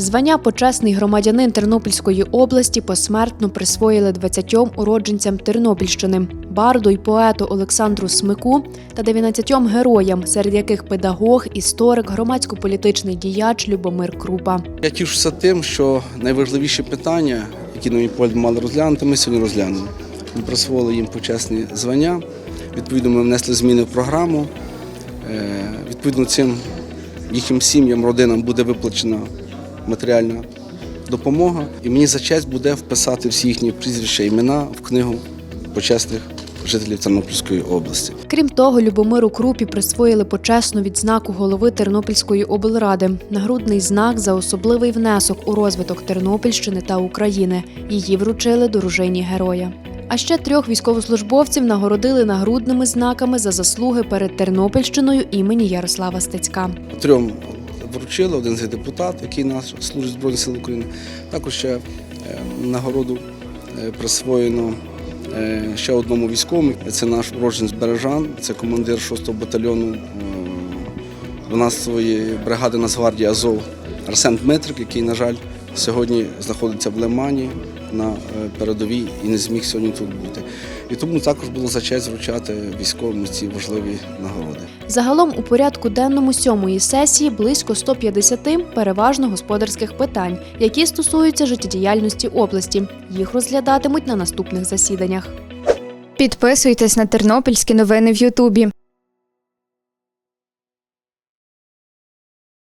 Звання почесний громадянин Тернопільської області посмертно присвоїли 20 уродженцям Тернопільщини, барду й поету Олександру Смику та 19 героям, серед яких педагог, історик, громадсько-політичний діяч Любомир Крупа. Я тішуся тим, що найважливіші питання, які нові поль мали розглянути, ми сьогодні розглянули. Ми присвоїли їм почесні звання. Відповідно, ми внесли зміни в програму. Е, Відповідно, цим їхнім сім'ям, родинам буде виплачена матеріальна допомога. І мені за честь буде вписати всі їхні прізвища, імена в книгу почесних жителів Тернопільської області. Крім того, Любомиру Крупі присвоїли почесну відзнаку голови Тернопільської облради, нагрудний знак за особливий внесок у розвиток Тернопільщини та України. Її вручили дружині героя. А ще трьох військовослужбовців нагородили нагрудними знаками за заслуги перед Тернопільщиною імені Ярослава Стецька. Трьом вручили, один з депутатів, депутат, який нас служить Збройних сил України. Також ще е, нагороду е, присвоєно е, ще одному військовому. Це наш уродженець Бережан, це командир 6-го батальйону е, 12-ї бригади Нацгвардії Азов Арсен Дмитрик, який, на жаль, сьогодні знаходиться в Лимані на е, передовій і не зміг сьогодні тут бути. І тому також було за честь вручати військовим ці важливі нагороди. Загалом у порядку денному сьомої сесії близько 150 переважно господарських питань, які стосуються життєдіяльності області. Їх розглядатимуть на наступних засіданнях. Підписуйтесь на тернопільські новини в Ютубі.